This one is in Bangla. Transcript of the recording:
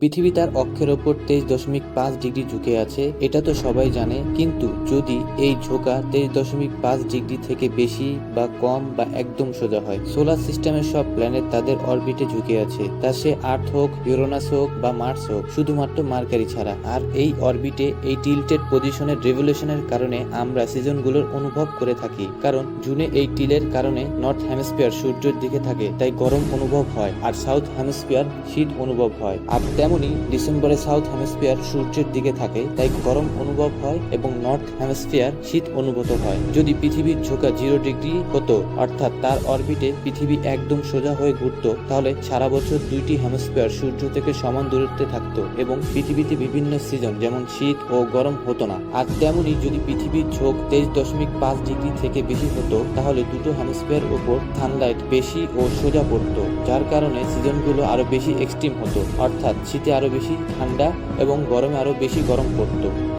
পৃথিবী তার অক্ষের ওপর তেইশ দশমিক পাঁচ ডিগ্রি ঝুঁকে আছে, এটা তো সবাই জানে। কিন্তু যদি এই ঝোঁকা তেইশ দশমিক পাঁচ ডিগ্রি থেকে বেশি বা কম বা একদম সোজা হয়, সোলার সিস্টেমের সব প্ল্যানেট তাদের অরবিটে ঝুঁকে আছে। তা সে আর্থ হোক, ইউরোনাস হোক বা মার্স হোক, শুধুমাত্র মার্কারি ছাড়া। আর এই অরবিটে এই টিল্টেড পজিশনের রেভলিউশনের কারণে আমরা সিজনগুলোর অনুভব করে থাকি। কারণ জুনে এই টিলের কারণে নর্থ হেমিস্ফিয়ার সূর্যের দিকে থাকে, তাই গরম অনুভব হয়, আর সাউথ হেমিস্ফিয়ার শীত অনুভব হয়। আর তেমনি ডিসেম্বরে সাউথ হেমিস্ফিয়ার সূর্যের দিকে থাকে, তাই গরম অনুভব হয় এবং নর্থ হেমিস্ফিয়ার শীত অনুভূত হয়। যদি পৃথিবীর ঝোঁকা জিরো ডিগ্রি হতো, অর্থাৎ তার অরবিটে পৃথিবী একদম সোজা হয়ে ঘুরত, তাহলে সারা বছর দুইটি হেমিস্ফিয়ার সূর্য থেকে সমান দূরত্বে থাকতো এবং পৃথিবীতে বিভিন্ন সিজন যেমন শীত ও গরম, হতো না। আর তেমনি যদি পৃথিবীর ঝোঁক তেইশ দশমিক পাঁচ ডিগ্রি থেকে বেশি হতো, তাহলে দুটো হেমিস্ফিয়ার উপর সানলাইট বেশি ও সোজা পড়তো, যার কারণে সিজনগুলো আরও বেশি এক্সট্রিম হতো, অর্থাৎ শীতে আরও বেশি ঠান্ডা এবং গরমে আরও বেশি গরম পড়তো।